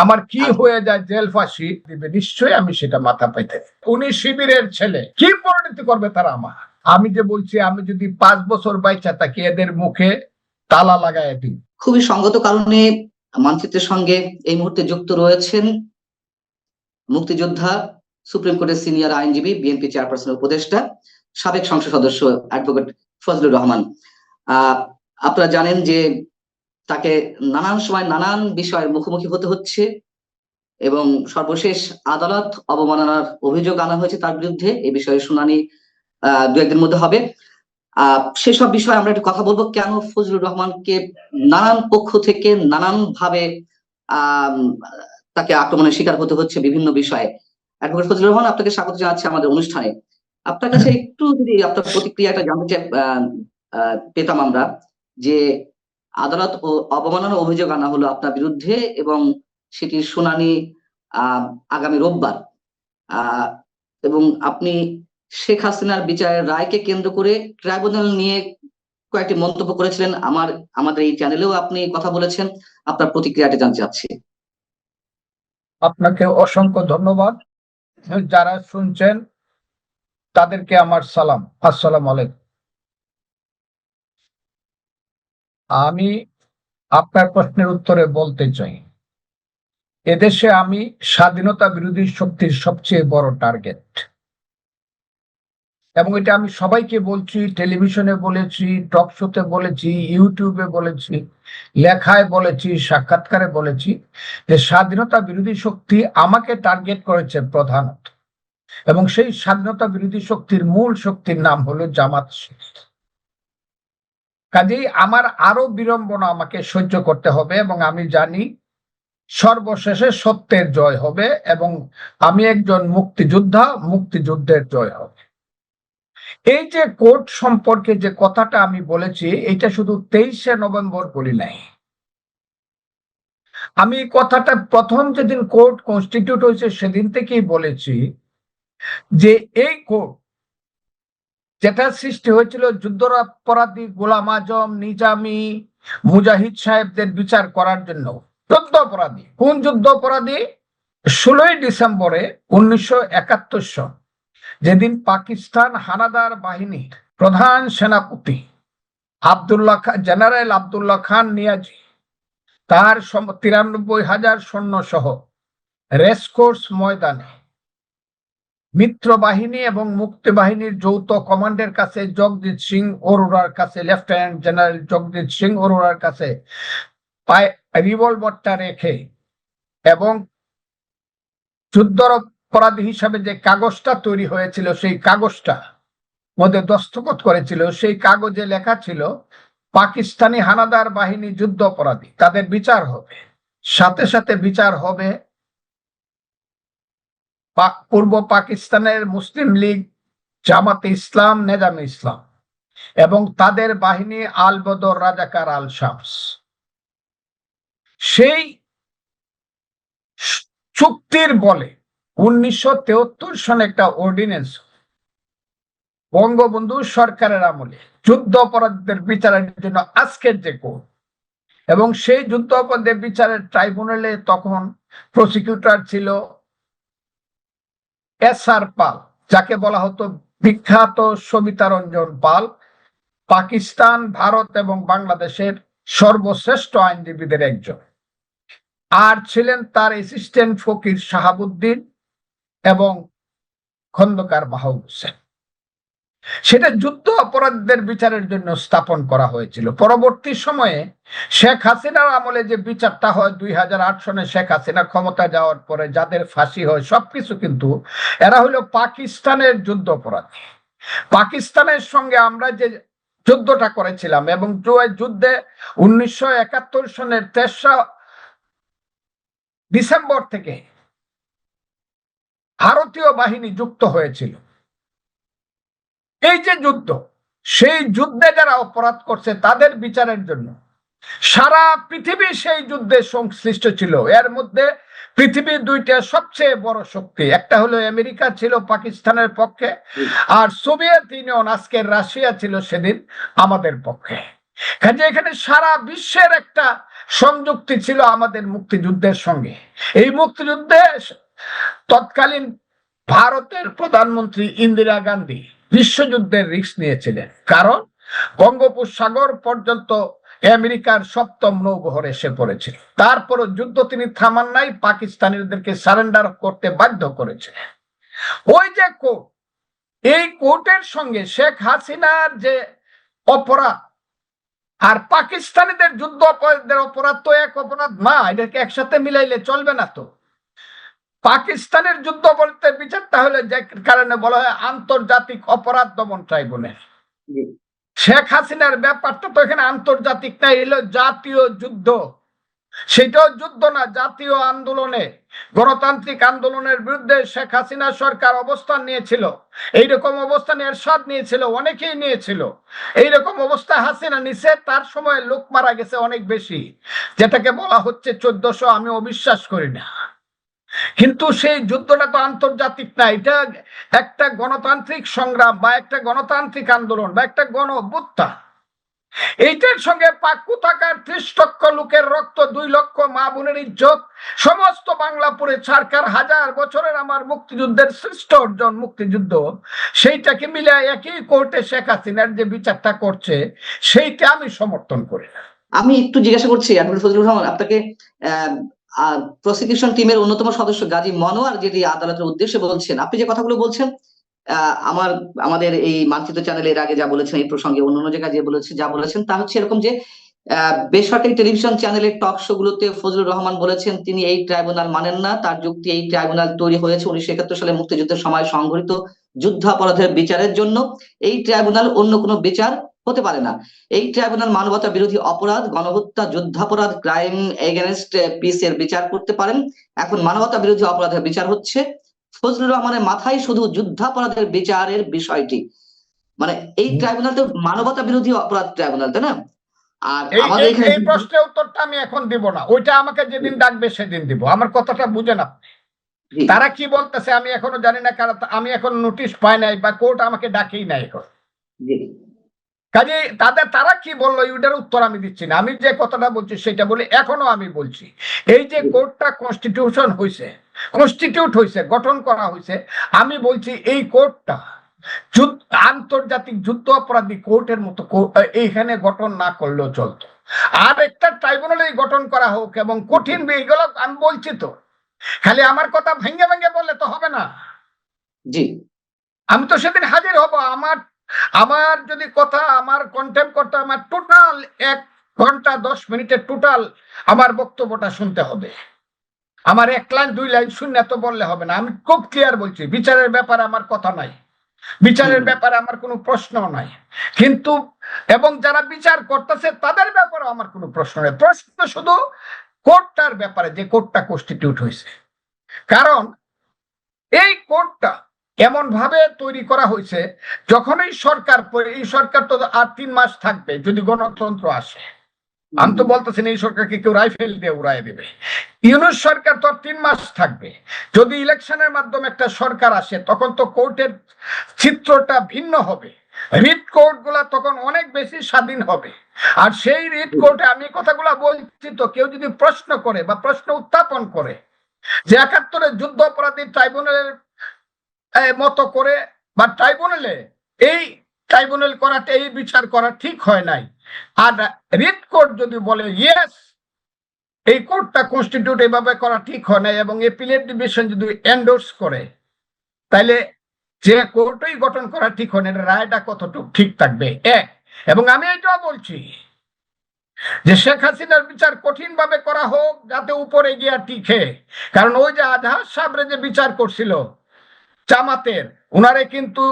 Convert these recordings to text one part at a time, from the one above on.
আমার কি হয়ে যায় জেল ফাঁসি দিবে? নিশ্চয়ই আমি সেটা মাথা পেতে উনি শিবিরের ছেলে। কি পরিণতি করবে তারা আমার? আমি যে বলছি, আমি যদি পাঁচ বছর বাইচা থাকি, এদের মুখে তালা লাগায় দিই। খুবই সঙ্গত কারণে মানচিত্রের সঙ্গে এই মুহূর্তে যুক্ত রয়েছেন মুক্তিযোদ্ধা, সুপ্রিম কোর্টের সিনিয়র আইনজীবী, বিএনপি চেয়ারপারসনের উপদেষ্টা, সাবেক সংসদ সদস্য অ্যাডভোকেট ফজলুর রহমান। আহ, আপনারা জানেন যে তাকে নানান সময় নানান বিষয়ের মুখোমুখি হতে হচ্ছে এবং সর্বশেষ আদালত অবমাননার অভিযোগ আনা হয়েছে তার বিরুদ্ধে। এই বিষয়ে শুনানি আহ দু একদিনের মধ্যে হবে। আহ সেসব বিষয়ে আমরা একটু কথা বলব। কেন ফজলুর রহমানকে নানান পক্ষ থেকে নানান ভাবে আহ তাকে আক্রমণের শিকার হতে হচ্ছে বিভিন্ন বিষয়ে। অ্যাডভোকেট ফজলুর রহমান আপনাকে স্বাগত জানাচ্ছি আমাদের অনুষ্ঠানে। আপনার কাছে একটু যদি আপনার প্রতিক্রিয়াটা জানতে আহ, আহ, পেতাম আমরা যে আদালত ও অবমাননা অভিযোগ আনা হলো আপনার বিরুদ্ধে এবং সেটির শুনানি আগামী রোববার। এবং আপনি শেখ হাসিনার বিচারের রায়কে কেন্দ্র করে ট্রাইব্যুনাল নিয়ে কয়েকটি মন্তব্য করেছিলেন। আমার, আমাদের এই চ্যানেলেও আপনি কথা বলেছেন। আপনার প্রতিক্রিয়াটা জানতে চাচ্ছি। আপনাকে অসংখ্য ধন্যবাদ। যারা শুনছেন, তাদেরকে আমার সালাম। আসসালাম আলাইকুম। আমি আপনার প্রশ্নের উত্তরে বলতে চাই। এদেশে আমি স্বাধীনতা বিরোধী শক্তির সবচেয়ে বড় টার্গেট এবং এটা আমি সবাইকে বলছি টেলিভিশনে বলেছি টক শোতে বলেছি ইউটিউবে বলেছি, লেখায় বলেছি, সাক্ষাৎকারে বলেছি যে স্বাধীনতা বিরোধী শক্তি আমাকে টার্গেট করেছে প্রধানত। এবং সেই স্বাধীনতা বিরোধী শক্তির মূল শক্তির নাম হলো জামাত শিবির। কাজেই আমার আরও বিড়ম্বনা আমাকে সহ্য করতে হবে এবং আমি জানি সর্বশেষে সত্যের জয় হবে এবং আমি একজন মুক্তিযোদ্ধা, মুক্তিযুদ্ধের জয় হবে। এই যে কোর্ট সম্পর্কে যে কথাটা আমি বলেছি, এটা শুধু তেইশে নভেম্বর বলি নাই। আমি কথাটা প্রথম যেদিন কোর্ট কনস্টিটিউট হয়েছে, সেদিন থেকেই বলেছি যে এই কোর্ট যেটা সৃষ্টি হয়েছিল যুদ্ধাপরাধী গোলাম আজম, নিজামি, মুজাহিদ সাহেবদের বিচার করার জন্য। যুদ্ধ অপরাধী কোন যুদ্ধ অপরাধী ষোলোই ডিসেম্বরে উনিশশো একাত্তর সন যেদিন পাকিস্তান হানাদার বাহিনীর প্রধান সেনাপতি আবদুল্লাহ খান জেনারেল আবদুল্লাহ খান নিয়াজি, তার তিরানব্বই হাজার সৈন্য সহ রেসকোর্স ময়দানে মিত্র বাহিনী এবং মুক্তি বাহিনীর যৌথ কমান্ডের কাছে জগজিৎ সিং অরোরার কাছে লেফটেন্যান্ট জেনারেল জগজিৎ সিং অরোরার কাছে রিভলভারটা রেখে এবং যুদ্ধ অপরাধী হিসাবে যে কাগজটা তৈরি হয়েছিল, সেই কাগজটা মধ্যে দস্তখত করেছিল, সেই কাগজে লেখা ছিল, পাকিস্তানি হানাদার বাহিনী যুদ্ধ অপরাধী, তাদের বিচার হবে। সাথে সাথে বিচার হবে পা- পূর্ব পাকিস্তানের মুসলিম লীগ, জামাতে ইসলাম, নেজামে ইসলাম এবং তাদের বাহিনী আল বদর রাজাকার আল শামস সেই চুক্তির বলে উনিশশো সনে একটা অর্ডিনেন্স বঙ্গবন্ধু সরকারের আমলে যুদ্ধ অপরাধীদের বিচারের জন্য আজকের যে কোর্ট এবং সেই যুদ্ধ অপরাধের বিচারের ট্রাইব্যুনালে তখন প্রসিকিউটর ছিল এস আর পাল, যাকে বলা হতো বিখ্যাত সবিতা রঞ্জন পাল, পাকিস্তান, ভারত এবং বাংলাদেশের সর্বশ্রেষ্ঠ আইনজীবীদের একজন। আর ছিলেন তার অ্যাসিস্ট্যান্ট ফকির শাহাবুদ্দিন এবং খন্দকার মাহবুব হোসেন। সেটা যুদ্ধ অপরাধীদের বিচারের জন্য স্থাপন করা হয়েছিল। পরবর্তী সময়ে শেখ হাসিনার আমলে যে বিচারটা হয়, দুই হাজার আট সনে শেখ হাসিনা ক্ষমতা যাওয়ার পরে যাদের ফাঁসি হয়, সবকিছু কিন্তু এরা হলো পাকিস্তানের যুদ্ধ অপরাধী। পাকিস্তানের সঙ্গে আমরা যে যুদ্ধটা করেছিলাম এবং যুদ্ধে উনিশশো একাত্তর সনের তেসরা ডিসেম্বর থেকে ভারতীয় বাহিনী যুক্ত হয়েছিল। এই যে যুদ্ধ, সেই যুদ্ধে যারা অপরাধ করছে তাদের বিচারের জন্য, সারা পৃথিবী সেই যুদ্ধে সংশ্লিষ্ট ছিল। এর মধ্যে পৃথিবীর দুইটা সবচেয়ে বড় শক্তি, একটা হলো আমেরিকা ছিল পাকিস্তানের পক্ষে, আর সোভিয়েত ইউনিয়ন আজকের রাশিয়া ছিল সেদিন আমাদের পক্ষে। কাজে এখানে সারা বিশ্বের একটা সংযুক্তি ছিল আমাদের মুক্তিযুদ্ধের সঙ্গে। এই মুক্তিযুদ্ধে তৎকালীন ভারতের প্রধানমন্ত্রী ইন্দিরা গান্ধী বিশ্বযুদ্ধের রিস্ক নিয়েছিলেন। কারণ বঙ্গোপসাগর পর্যন্ত আমেরিকার সপ্তম নৌবহর এসে পড়েছিল। তারপরও যুদ্ধ তিনি থামান নাই, পাকিস্তানিদেরকে সারেন্ডার করতে বাধ্য করেছে ওই যে কোর্ট, এই কোর্টের সঙ্গে শেখ হাসিনার যে অপরাধ, আর পাকিস্তানিদের যুদ্ধ অপরাধের অপরাধ তো এক অপরাধ না এটাকে একসাথে মিলাইলে চলবে না তো। পাকিস্তানের যুদ্ধ বলতে বিচারটা হলে যে কারণে বলা হয় আন্তর্জাতিক অপরাধ দমন ট্রাইব্যুনাল। শেখ হাসিনার ব্যাপারটা তো এখানে আন্তর্জাতিক না এলো জাতীয় যুদ্ধ। সেটাও যুদ্ধ না জাতীয় আন্দোলনে। গণতান্ত্রিক আন্দোলনের বিরুদ্ধে শেখ হাসিনা সরকার অবস্থান নিয়েছিল। এইরকম অবস্থান এরশাদ নিয়েছিল অনেকেই নিয়েছিল। এইরকম অবস্থা হাসিনা নিছে তার সময় লোক মারা গেছে অনেক বেশি। যেটাকে বলা হচ্ছে চোদ্দশো আমি অবিশ্বাস করি না। কিন্তু সেই যুদ্ধটা তো আন্তর্জাতিক না, এটা একটা গণতান্ত্রিক সংগ্রাম বা একটা গণতান্ত্রিক আন্দোলন বা একটা গণ অভ্যুত্থান এইটার সঙ্গে পাক্কু থাকার ত্রিশ লক্ষ লোকের রক্ত, দুই লক্ষ মা বোনের ইজ্জত, সমস্ত বাংলাপুরে সরকার হাজার বছরের আমার মুক্তিযুদ্ধের শ্রেষ্ঠ অর্জন, মুক্তিযুদ্ধ, সেইটাকে মিলে একই কোর্টে শেখ হাসিনার যে বিচারটা করছে, সেইটা আমি সমর্থন করি। না আমি একটু জিজ্ঞাসা করছি আপনাকে প্রসিকিউশন টিমের অন্যতম সদস্য গাজী মনোয়ার যেটি আদালতের উদ্দেশ্যে বলছেন, আপনি যে কথাগুলো বলছেন আমার, আমাদের এই মানচিত্র চ্যানেলে এর আগে যা বলেছেন, এই প্রসঙ্গে অন্য অন্য জায়গায় যে বলেছে, যা বলেছেন, তা হচ্ছে এরকম যে বেসরকারি টেলিভিশন চ্যানেলের টক শো গুলোতে ফজলুর রহমান বলেছেন, তিনি এই ট্রাইব্যুনাল মানেন না, তার যুক্তি এই ট্রাইব্যুনাল তৈরি হয়েছে উনিশশো একাত্তর সালে মুক্তিযুদ্ধের সময় সংঘটিত যুদ্ধাপরাধের বিচারের জন্য। এই ট্রাইব্যুনাল অন্য কোনো বিচার হতে পারে না। এই ট্রাইব্যুনাল মানবতা বিরোধী অপরাধ গণহত্যা যুদ্ধাপরাধ ক্রাইম এগেনস্ট পিস এর বিচার করতে পারেন। এখন মানবতা বিরোধী অপরাধের বিচার হচ্ছে। ফজলুর রহমানের মাথায় শুধু যুদ্ধাপরাধের বিচারের বিষয়টি। মানে এই ট্রাইব্যুনাল তো মানবতা বিরোধী অপরাধ ট্রাইব্যুনাল তাই না? আর আমাদের এই- প্রশ্নের উত্তরটা আমি এখন দিব না। ওইটা আমাকে যেদিন ডাকবে সেদিন দিব। আমার কথাটা বুঝে না। তারা কি বলতেছে আমি এখনও জানি না কারণ আমি এখন নোটিশ পাই নাই বা কোর্ট আমাকে ডাকেই নাই এখন। কাজে তাদের তারা কি বলল? ওইটার উত্তর আমি দিচ্ছি না। আমি যে কথাটা বলছি সেটা বলে এখনও আমি বলছি। এই যে কোর্টটা কনস্টিটিউশন হয়েছে কনস্টিটিউট হয়েছে গঠন করা হয়েছে আমি বলছি এই কোর্টটা আন্তর্জাতিক যুদ্ধ অপরাধী কোর্টের মতো এইখানে গঠন না করলেও চলতো। আর একটা ট্রাইব্যুনালে গঠন করা হোক এবং কঠিন এইগুলো আমি বলছি তো। খালি আমার কথা ভেঙে ভেঙে বললে তো হবে না। জি। আমি তো সেদিন হাজির হব। আমার আমার যদি কথা আমার কন্টেম্প করতে আমার টোটাল এক ঘণ্টা দশ মিনিটের টোটাল আমার বক্তব্যটা শুনতে হবে। আমার এক লাইন দুই লাইন শূন্য তো বললে হবে না। আমি খুব ক্লিয়ার বলছি বিচারের ব্যাপারে আমার কথা নাই। বিচারের ব্যাপারে আমার কোনো প্রশ্ন নাই। কিন্তু এবং যারা বিচার করতেছে তাদের ব্যাপারে আমার কোনো প্রশ্ন নেই। প্রশ্ন শুধু কোর্টটার ব্যাপারে যে কোর্টটা কনস্টিটিউট হয়েছে। কারণ এই কোর্টটা এমন ভাবে তৈরি করা হয়েছে যখনই সরকার এই সরকার তো আর তিন মাস থাকবে যদি গণতন্ত্র আসে। আমি তো বলতেছি এই সরকারকে কেউ রাইফেল দিয়ে উড়াই দেবে। ইউনুস সরকার তো তিন মাস থাকবে। যদি ইলেকশনের মাধ্যমে একটা সরকার আসে তখন তো কোর্টের চিত্রটা ভিন্ন হবে। রিট কোর্টগুলা তখন অনেক বেশি স্বাধীন হবে। আর সেই রিট কোর্টে আমি কথাগুলা বলছি তো কেউ যদি প্রশ্ন করে বা প্রশ্ন উত্থাপন করে যে একাত্তরের যুদ্ধ অপরাধী ট্রাইব্যুনালের মতো করে বা ট্রাইব্যুনালে এই ট্রাইব্যুনাল করাটা এই বিচার করা ঠিক হয় নাই। আর রিট কোর্ট যদি বলে ইয়েস এই কোর্টটা কনস্টিটিউট এভাবে করা ঠিক হয় নাই এবং এপিলেট ডিভিশন যদি এন্ডোর্স করে তাহলে যে কোর্টই গঠন করা ঠিক হয় না রায়টা কতটুকু ঠিক থাকবে? এক, এবং আমি এটাও বলছি যে শেখ হাসিনার বিচার কঠিন ভাবে করা হোক, যাতে উপরে গিয়া টিকে। কারণ ওই যে আজহার সাবরে যে বিচার করছিল জামাতের। উনারে কিন্তু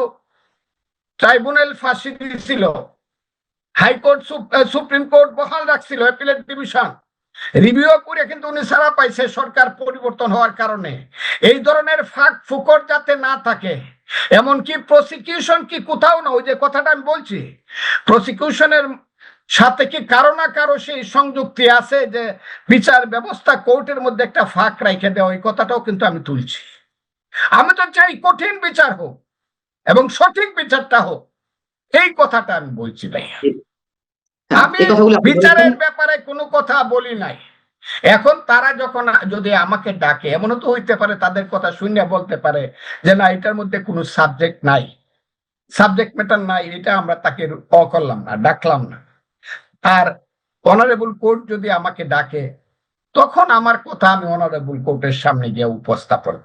ট্রাইব্যুনাল ফাঁসি দিয়েছিল হাইকোর্ট সুপ্রিম কোর্ট বহাল রাখছিল, অ্যাপিলেট ডিভিশন। রিভিউ করে কিন্তু উনি সারা পাইছে সরকার পরিবর্তন হওয়ার কারণে। এই ধরনের ফাঁক ফুকর যাতে না থাকে, এমনকি প্রসিকিউশন কি কোথাও না, ওই যে কথাটা আমি বলছি প্রসিকিউশনের সাথে কি কারও না কারও সেই সংযুক্তি আছে যে বিচার ব্যবস্থা কোর্টের মধ্যে একটা ফাঁক রেখে দেওয়া ওই কথাটাও কিন্তু আমি তুলছি। আমি তো চাই কঠিন বিচার হোক এবং সঠিক বিচারটা হোক। এই কথাটা আমি বলছি ভাই আমি বিচারের ব্যাপারে কোনো কথা বলি নাই। এখন তারা যখন যদি আমাকে ডাকে এমনও তো হইতে পারে তাদের কথা শুনে বলতে পারে যে না এটার মধ্যে কোনো সাবজেক্ট নাই। সাবজেক্ট ম্যাটার নাই এটা আমরা তাকে অ করলাম না ডাকলাম না। আর অনারেবল কোর্ট যদি আমাকে ডাকে তখন আমার কথা আমি অনারেবল কোর্টের সামনে গিয়ে উপস্থাপন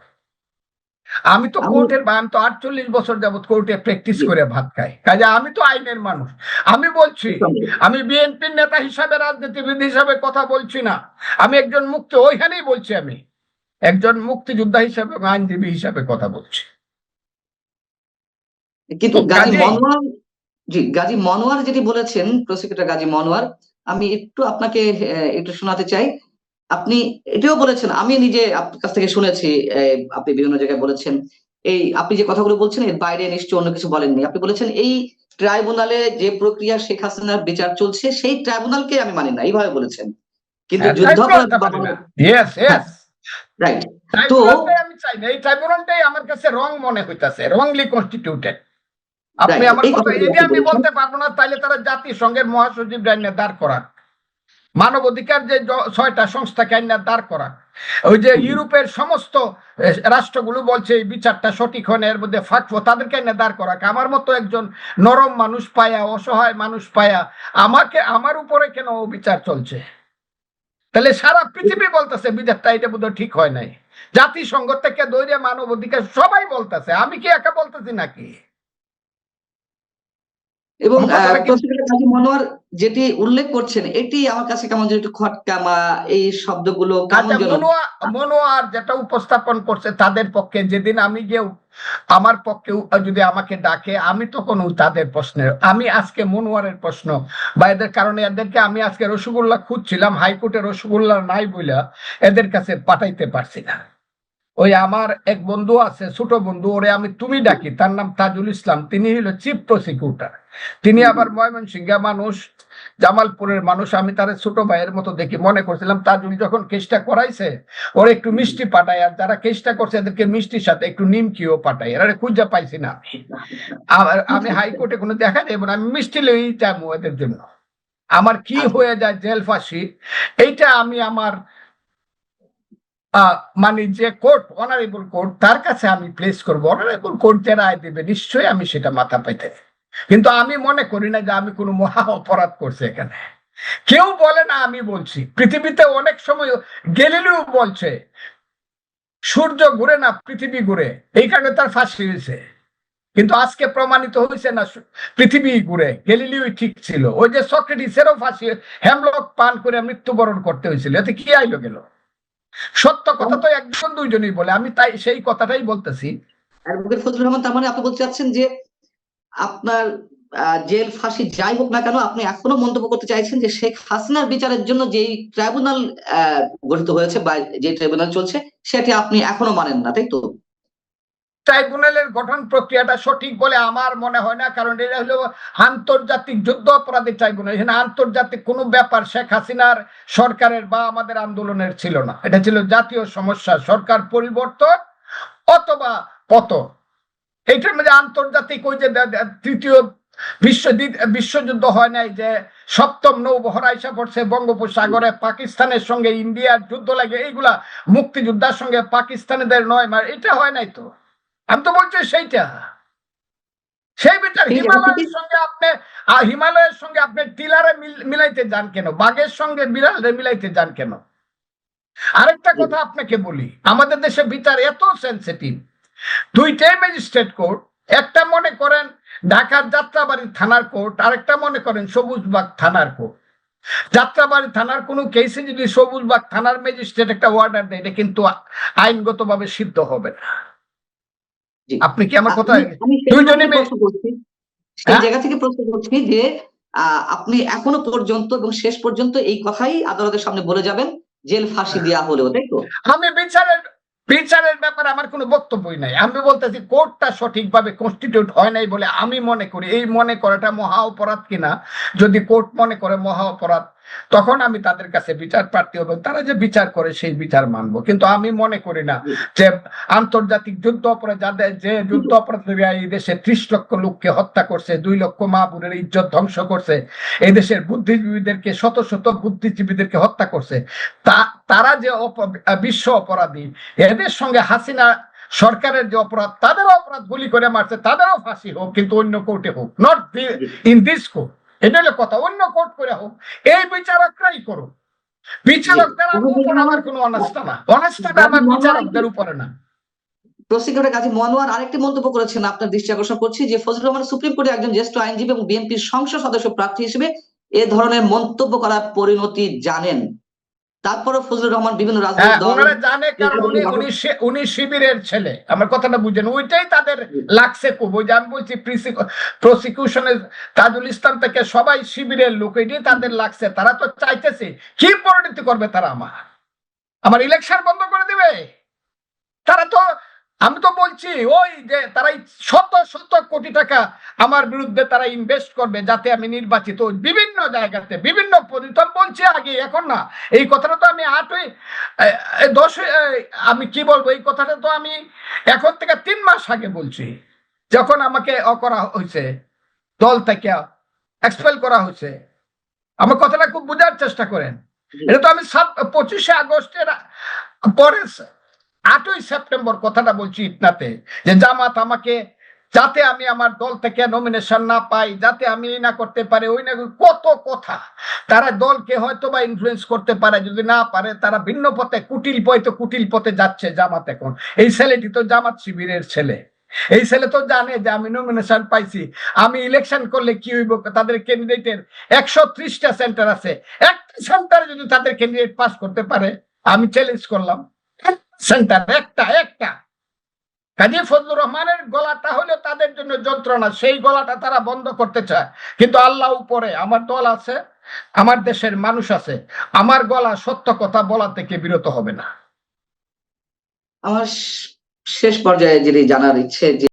আমি তো কোর্টের আমি তো আটচল্লিশ বছর যাবত কোর্টে প্র্যাকটিস করে ভাত খাই। কাজে আমি তো আইনের মানুষ। আমি বলছি আমি বিএনপির নেতা হিসাবে রাজনীতিবিদ হিসাবে কথা বলছি না। আমি একজন মুক্তি ওইখানেই বলছি আমি। একজন মুক্তিযোদ্ধা হিসাবে আইনজীবী হিসাবে কথা বলছি। কিন্তু গাজী মনোয়ার জি গাজী মনোয়ার যেটি বলেছেন প্রসিকিউটর গাজী মনোয়ার আমি একটু আপনাকে একটু শোনাতে চাই। আপনি এটাও বলেছেন আমি নিজে আপনার কাছ থেকে শুনেছি আপনি বিভিন্ন জায়গায় বলেছেন এই আপনি যে কথাগুলো বলছেন এর বাইরে নিশ্চয়ই অন্য কিছু বলেননি। আপনি বলেছেন এই ট্রাইব্যুনালে যে প্রক্রিয়া শেখ হাসিনার বিচার চলছে সেই ট্রাইব্যুনালকে আমি মানি না এইভাবে বলেছেন। কিন্তু হ্যাঁ, যুদ্ধাপরাধ ইয়েস ইয়েস রাইট ট্রাইব্যুনালটাই আমি চাই না। এই ট্রাইব্যুনালটাই আমার কাছে রং মনে হইতাছে রংলি কনস্টিটিউটেড আপনি আমার কথা আমি বলতে পারব না তাহলে তারা জাতিসংঘের মহাসচিব দাঁড় করা মানব অধিকার যে ছয়টা সংস্থাকে আইনে দাঁড় করা ওই যে ইউরোপের সমস্ত রাষ্ট্রগুলো বলছে এই বিচারটা সঠিক হয় না, এর মধ্যে ফাঁকবো তাদেরকে আইনে দাঁড় করা। আমার মতো একজন নরম মানুষ পায়া, অসহায় মানুষ পায়া, আমাকে, আমার উপরে কেন বিচার চলছে? তাহলে সারা পৃথিবী বলতেছে বিচারটা এটা বোধহয় ঠিক হয় নাই। জাতিসংঘ থেকে দৈরে মানব অধিকার সবাই বলতেছে। আমি কি একা বলতেছি নাকি? এবং মনোয়ার যেটি উল্লেখ করছেন এটি আমার কাছে কেমন যেন একটু খটকা বা এই শব্দগুলো আচ্ছা মনোয়ার যেটা উপস্থাপন করছে তাদের পক্ষে যেদিন আমি গিয়ে আমার পক্ষে যদি আমাকে ডাকে আমি তো তখন তাদের প্রশ্নের আমি আজকে মনোয়ারের প্রশ্ন। বা এদের কারণে এদেরকে আমি আজকে রসগোল্লা খুঁজছিলাম হাইকোর্টে রসগোল্লা নাই বইলা এদের কাছে পাঠাইতে পারছি না। ওই আমার এক বন্ধু আছে ছোট বন্ধু ওরে আমি তুমি ডাকি তার নাম তাজুল ইসলাম তিনি হলো চিফ প্রসিকিউটর তিনি আবার ময়মনসিংহা মানুষ জামালপুরের মানুষ আমি তার ছোট ভাইয়ের মতো দেখি মনে করছিলাম তাজুল যখন কেসটা করাইছে ওর একটু মিষ্টি পাঠায় আর যারা কেসটা করছে এদেরকে মিষ্টির সাথে একটু নিমকিও পাঠায় এরা খুঁজে পাইছি না। আমি হাইকোর্টে কোনো দেখা যাবে না আমি মিষ্টি লই যাব এদের জন্য। আমার কি হয়ে যায় জেল ফাঁসি এইটা আমি আমার মানে যে কোর্ট অনারেবল কোর্ট, তার কাছে আমি প্লেস করব। অনারেবল কোর্ট যে রায় দেবে, নিশ্চয়ই আমি সেটা মাথা পাইতে। কিন্তু আমি মনে করি না যে আমি কোনো মহা অপরাধ করছি এখানে। কেউ বলে না আমি বলছি। পৃথিবীতে অনেক সময় গেলিলিও বলছে, সূর্য ঘুরে না পৃথিবী ঘুরে। এই কারণে তার ফাঁসি হয়েছে। কিন্তু আজকে প্রমাণিত হয়েছে না পৃথিবী ঘুরে। গেলিলিও ঠিক ছিল। ওই যে সক্রেটিসেরও ফাঁসি হ্যামলক পান করে মৃত্যুবরণ করতে হয়েছিল। এতে কি আইলো গেল? সত্য কথা তো একজন দুইজনই বলে, আমি তাই সেই কথাটাই বলতেছি। অ্যাডভোকেট ফজলুর মানে আপনি বলতে চাচ্ছেন যে আপনার জেল, ফাঁসি যাই হোক না কেন, আপনি এখনও মন্তব্য করতে চাইছেন যে শেখ হাসিনার বিচারের জন্য যেই ট্রাইব্যুনাল গঠিত হয়েছে বা যে ট্রাইব্যুনাল চলছে, সেটি আপনি এখনও মানেন না, তাই তো? ট্রাইব্যুনালের গঠন প্রক্রিয়াটা সঠিক বলে আমার মনে হয় না, কারণ এটা হলো আন্তর্জাতিক যুদ্ধ অপরাধী ট্রাইব্যুনাল। এখানে আন্তর্জাতিক কোনো ব্যাপার শেখ হাসিনার সরকারের বা আমাদের আন্দোলনের ছিল না। এটা ছিল জাতীয় সমস্যা, সরকার পরিবর্তন অথবা পতন। এইটার মধ্যে আন্তর্জাতিক ওই যে তৃতীয় বিশ্ব বিশ্বযুদ্ধ হয় নাই যে সপ্তম নৌবহর আইসা পড়ছে বঙ্গোপসাগরে, পাকিস্তানের সঙ্গে ইন্ডিয়ার যুদ্ধ লাগে, এইগুলা মুক্তিযোদ্ধার সঙ্গে পাকিস্তানিদের নয় মার, এটা হয় নাই তো। আমি তো বলছি সেইটা। সেই আছে, হিমালয়ের সঙ্গে আপনি হিমালয়ের সঙ্গে আপনি টিলারে মিলাইতে যান কেন? বাঘের সঙ্গে বিড়ালে মিলাইতে যান কেন? আরেকটা কথা আপনাকে বলি। আমাদের দেশে বিচার এত সেন্সিটিভ দুইটাই ম্যাজিস্ট্রেট কোর্ট একটা মনে করেন ঢাকার যাত্রাবাড়ি থানার কোর্ট আরেকটা মনে করেন সবুজবাগ থানার কোর্ট যাত্রাবাড়ি থানার কোনো কেসে যদি সবুজবাগ থানার ম্যাজিস্ট্রেট একটা অর্ডার দেয় এটা কিন্তু আইনগতভাবে সিদ্ধ হবে না। আপনি কি আমার কথা দুইজনে সেই হ্যাঁ? জায়গা থেকে প্রশ্ন করছি যে আপনি এখনও পর্যন্ত এবং শেষ পর্যন্ত এই কথাই আদালতের সামনে বলে যাবেন জেল ফাঁসি দেওয়া হলেও তাই তো? আমি বিচারের বিচারের ব্যাপারে আমার কোনো বক্তব্যই নাই। আমি বলতেছি কোর্টটা সঠিকভাবে কনস্টিটিউট হয় নাই বলে আমি মনে করি। এই মনে করাটা মহা অপরাধ কিনা? যদি কোর্ট মনে করে মহা অপরাধ তখন আমি তাদের কাছে বিচার প্রার্থী হব তারা যে বিচার করে সেই বিচার মানবো। কিন্তু আমি মনে করি না যে আন্তর্জাতিক যুদ্ধ অপরাধ, যাদের যে যুদ্ধ অপরাধীরা এই দেশে ত্রিশ লক্ষ লোককে হত্যা করছে, দুই লক্ষ মা বোনের ইজ্জত ধ্বংস করছে, এই দেশের বুদ্ধিজীবীদেরকে, শত শত বুদ্ধিজীবীদেরকে হত্যা করছে, তা, তারা যে বিশ্ব অপরাধী, এদের সঙ্গে হাসিনা সরকারের যে অপরাধ, তাদেরও অপরাধ গুলি করে মারছে, তাদেরও ফাঁসি হোক, কিন্তু অন্য কোর্টে হোক নট ইন দিস কোর্ট এটা হলো কথা অন্য কোর্ট করে হোক এই বিচারকরাই করো বিচারকদের উপর আমার কোনো অনাস্থা না। অনাস্থাটা আমার বিচারকদের উপরে না। প্রসিকিউটর কাজী মনোয়ার আরেকটি মন্তব্য করেছেন আপনার দৃষ্টি আকর্ষণ করছি যে ফজলুর রহমান সুপ্রিম কোর্টে একজন জ্যেষ্ঠ আইনজীবী এবং বিএনপির সংসদ সদস্য প্রার্থী হিসেবে এ ধরনের মন্তব্য করার পরিণতি জানেন। তারপরে ফজলুর রহমান বিভিন্ন হ্যাঁ রাজনৈতিক দল ওনারা জানে কারণ উনি উনি উনি শিবিরের ছেলে। আমার কথাটা বুঝেন। ওইটাই তাদের লাগছে খুব। ওই যে আমি বলছি প্রসিকিউশনের তাজুল ইসলাম থেকে সবাই শিবিরের লোক এটাই তাদের লাগছে। তারা তো চাইতেছে কি পরিণতি করবে তারা আমার? আমার ইলেকশন বন্ধ করে দিবে? তারা তো আমি তো বলছি, ওই যে তারা শত শত কোটি টাকা আমার বিরুদ্ধে তারা ইনভেস্ট করবে যাতে আমি নির্বাচিত বিভিন্ন জায়গাতে, বিভিন্ন পদে। বলছি আগে, এখন না। এই কথাটা তো আমি আটই দশ আমি কি বলব? এই কথাটা তো আমি এখন থেকে তিন মাস আগে বলছি। যখন আমাকে অ করা হয়েছে, দল থেকে এক্সপেল করা হয়েছে। আমার কথাটা খুব বোঝার চেষ্টা করেন। এটা তো আমি সাত, পঁচিশে আগস্টের পরে আটই সেপ্টেম্বর কথাটা বলছি ইটনাতে, যে জামাত আমাকে, যাতে আমি আমার দল থেকে নমিনেশন না পাই, যাতে আমি এই না করতে পারে, ওই না কত কথা। তারা দলকে হয়তো বা ইনফ্লুয়েন্স করতে পারে, যদি না পারে, তারা ভিন্ন পথে, কুটিল পথে কুটিল পথে যাচ্ছে জামাত এখন। এই ছেলেটি তো জামাত শিবিরের ছেলে। এই ছেলে তো জানে যে আমি নমিনেশন পাইছি। আমি ইলেকশন করলে কি হইব? তাদের ক্যান্ডিডেটের একশো ত্রিশটা সেন্টার আছে। একটা সেন্টারে যদি তাদের ক্যান্ডিডেট পাস করতে পারে, আমি চ্যালেঞ্জ করলাম। সেন্টার, একটা একটা। কাজী ফজলুর রহমানের গলাটা হলো তাদের জন্য যন্ত্রণা, সেই গলাটা তারা বন্ধ করতে চায়। কিন্তু আল্লাহ উপরে, আমার দল আছে, আমার দেশের মানুষ আছে, আমার গলা সত্য কথা বলা থেকে বিরত হবে না। আমার শেষ পর্যায়ে যিনি জানার ইচ্ছে যে